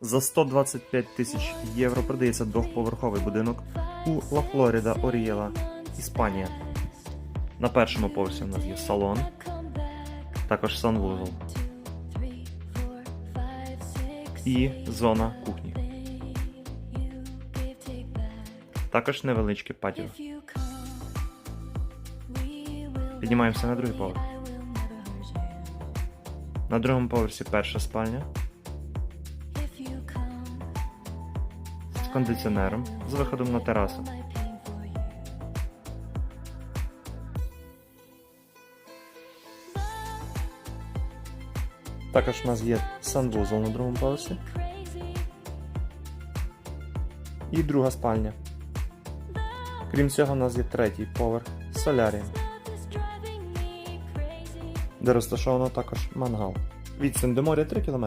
За 125 тисяч євро продається двохповерховий будинок у Ла Флоріда Орієла, Іспанія. На першому поверсі у нас є салон, також санвузол і зона кухні. Також невеличке патіо. Піднімаємося на другий поверх. На другому поверсі перша спальня кондиціонером з виходом на терасу. Також у нас є санвузол на другому поверсі. І друга спальня. Крім цього, у нас є третій поверх солярієм, де розташовано також мангал. Відстань до моря 3 км.